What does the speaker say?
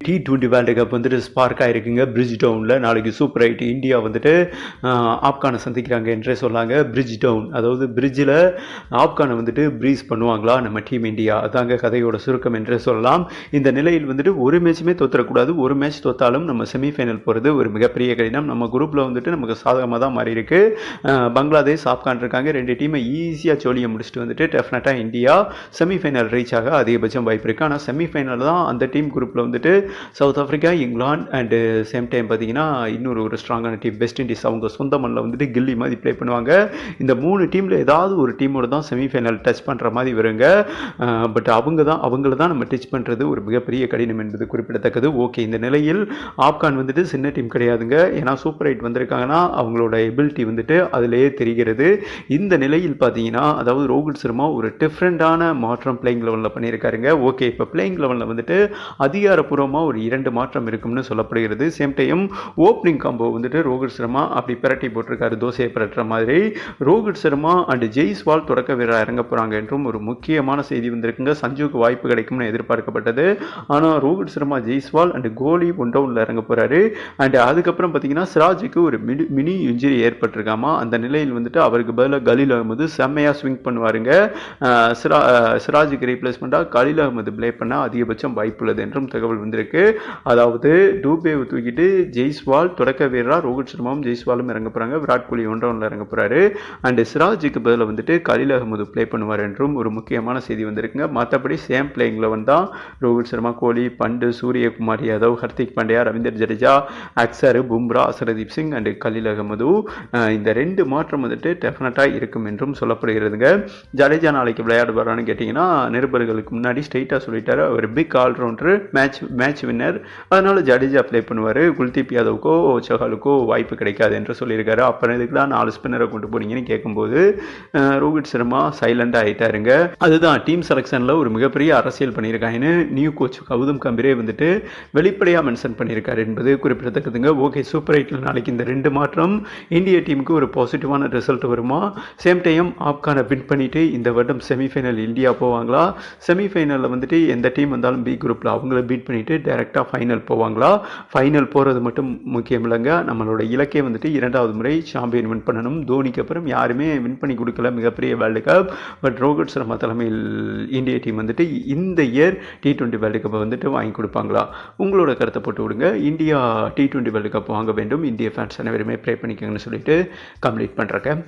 D twenty world cup வந்துட்டு spark ஆகிருக்குங்க பிரிட்ஜ் டவுனில் நாளைக்கு சூப்பர் எயிட் இந்தியா வந்துட்டு ஆப்கானை சந்திக்கிறாங்க என்றே சொல்லாங்க பிரிட்ஜ் டவுன் அதாவது பிரிட்ஜில் ஆப்கானை வந்துட்டு ப்ரீஸ் பண்ணுவாங்களா? நம்ம டீம் இந்தியா அதாங்க கதையோட சுருக்கம் என்றே சொல்லலாம். இந்த நிலையில் வந்துட்டு ஒரு மேட்சுமே தோத்துறக்கூடாது. ஒரு மேட்ச் தோத்தாலும் நம்ம செமிஃபைனல் போகிறது ஒரு மிகப்பெரிய கடினம். நம்ம குரூப்பில் வந்துட்டு நமக்கு சாதகமாக தான் மாறி இருக்கு பங்களாதேஷ் ஆப்கான் இருக்காங்க. ரெண்டு டீமை ஈஸியாக ஜோலியை முடிச்சுட்டு வந்துட்டு டெஃபினட்டாக இந்தியா செமிஃபைனல் ரீச் ஆக அதிகபட்சம் வாய்ப்பு இருக்குது ஆனால் செமிஃபைனல் தான் அந்த டீம் குரூப்பில் வந்துட்டு South Africa England and same time பார்த்தீங்கன்னா இன்னொரு ஒரு ஸ்ட்ராங்கான டீம் வெஸ்ட் இண்டீஸ் அவங்க சொந்த மண்ணில் வந்துட்டு கில்லி மாதிரி ப்ளே பண்ணுவாங்க. இந்த மூணு டீமில் ஏதாவது ஒரு டீமோட தான் செமிஃபைனல் டச் பண்ணுற மாதிரி வருங்க. பட் அவங்க தான் அவங்கள தான் நம்ம டச் பண்ணுறது ஒரு மிகப்பெரிய கடினம் என்பது குறிப்பிடத்தக்கது. ஓகே இந்த நிலையில் ஆப்கான் வந்துட்டு சின்ன டீம் கிடையாதுங்க. ஏன்னா சூப்பர் எயிட் வந்திருக்காங்கன்னா அவங்களோட எபிலிட்டி வந்துட்டு அதிலேயே தெரிகிறது. இந்த நிலையில் பார்த்தீங்கன்னா அதாவது ரோஹித் சர்மா ஒரு டிஃப்ரெண்ட்டான மாற்றம் பிளேயிங் லெவலில் பண்ணியிருக்காருங்க. ஓகே இப்போ பிளேயிங் லெவலில் வந்துட்டு அதிகாரப்பூர்வமாக ஒரு இரண்டு மாற்றம் இருக்கும்னு சொல்லப்படுகிறது. சேம் டைம் ஓப்பனிங் காம்போ வந்துட்டு ரோஹித் சர்மா அப்படி பிரட்டி போட்டிருக்காரு தோசையை பிரட்டுற மாதிரி. ரோஹித் சர்மா அண்ட் ஜெய்ஸ்வால் தொடக்க வீரராக இறங்க போகிறாங்க என்றும் ஒரு முக்கியமான செய்தி வந்திருக்குங்க. சஞ்சுக்கு வாய்ப்பு கிடைக்கும்னு எதிர்பார்க்கப்பட்டது. ஆனால் ரோஹித் சர்மா ஜெய்ஸ்வால் அண்ட் கோலி ஒன் டவுனில் இறங்க போகிறாரு அண்ட் அதுக்கப்புறம் பார்த்தீங்கன்னா சிராஜுக்கு ஒரு மினி மினி இன்ஜுரி ஏற்பட்டிருக்காமா? அந்த நிலையில் வந்துட்டு அவருக்கு பதிலாக கலீல் அகமது செம்மையாக ஸ்விங் பண்ணுவாருங்க. சிரா சிராஜுக்கு ரீப்ளேஸ்மெண்ட்டாக கலீல் அகமது பிளே பண்ண அதிகபட்சம் வாய்ப்புள்ளது என்றும் தகவல் வந்திருக்கு. அதாவது டூபேவை தூக்கிட்டு ஜெய்ஸ்வால் தொடக்க வீரரா ரோஹித் சர்மாவும் ஜெய்ஸ்வாலும் இறங்க போகிறாங்க விராட் கோலி ஒன் ரவுண்டில் இறங்க போகிறாரு அண்ட் சிராஜுக்கு பதில் வந்துட்டு கலில் அகமது ப்ளே பண்ணுவார் என்றும் ஒரு முக்கியமான செய்தி வந்திருக்குங்க. மற்றபடி சேம் பிளேயிங் லெவன் தான் ரோஹித் சர்மா கோலி பண்டு சூரியகுமார் யாதவ் ஹர்திக் பாண்டியா ரவீந்தர் ஜடேஜா அக்சர் பும்ரா அசரதீப் சிங் அண்ட் கலில் அகமது. இந்த ரெண்டு மாற்றம் வந்துட்டு டெஃபினட்டாக இருக்கும் என்றும் சொல்லப்படுகிறதுங்க. ஜடேஜா நாளைக்கு விளையாடுவாரான்னு கேட்டிங்கன்னா நிருபர்களுக்கு முன்னாடி ஸ்ட்ரெயிட்டாக சொல்லிட்டாரு. அவர் big allrounder match match winner அதனால் ஜடேஜா ப்ளே பண்ணுவார். குல்தீப் யாதவுக்கோ சஹாலுக்கோ வாய்ப்பு கிடைக்காது என்று சொல்லியிருக்காரு. அப்புறம் இதுக்கு தான் நாலு ஸ்பின்னரை கொண்டு போனீங்கன்னு கேட்கும்போது ரோஹித் சர்மா சைலண்டாக ஆயிட்டாருங்க. அதுதான் டீம் செலெக்ஷனில் ஒரு மிகப்பெரிய அரசியல் பண்ணியிருக்காங்கன்னு நியூ கோச் கௌதம் கம்பீரே வந்துட்டு வெளிப்படையாக மென்ஷன் பண்ணியிருக்காரு என்பது குறிப்பிடத்தக்கதுங்க. ஓகே சூப்பர் எயிட்டில் நாளைக்கு இந்த ரெண்டு மாற்றம் இந்திய டீமுக்கு ஒரு பாசிட்டிவான ரிசல்ட் வருமா? சேம் டைம் ஆப்கானை வின் பண்ணிவிட்டு இந்த வருடம் செமிஃபைனல் இந்தியா போவாங்களா? செமிஃபைனலில் வந்துட்டு எந்த டீம் வந்தாலும் பி குரூப்பில் அவங்கள பீட் பண்ணிவிட்டு டைரெக்டாக ஃபைனல் போவாங்களா? ஃபைனல் போகிறது மட்டும் முக்கியம் இல்லைங்க. நம்மளோட இலக்கே வந்துட்டு இரண்டாவது முறை சாம்பியன் வின் பண்ணணும். தோனிக்கு அப்புறம் யாருமே வின் பண்ணி கொடுக்கல மிகப்பெரிய world cup but Rohit Sharma தலைமையில் இந்திய டீம் வந்துட்டு இந்த இயர் டி டுவெண்ட்டி வேர்ல்டு கப்பை வந்துட்டு வாங்கி கொடுப்பாங்களா? உங்களோட கருத்தை போட்டு விடுங்க. India T twenty world cup வாங்க வேண்டும். இந்திய ஃபேன்ஸ் அனைவருமே ப்ரே பண்ணிக்கோங்கன்னு சொல்லிட்டு கம்ப்ளீட் பண்ணுறேன்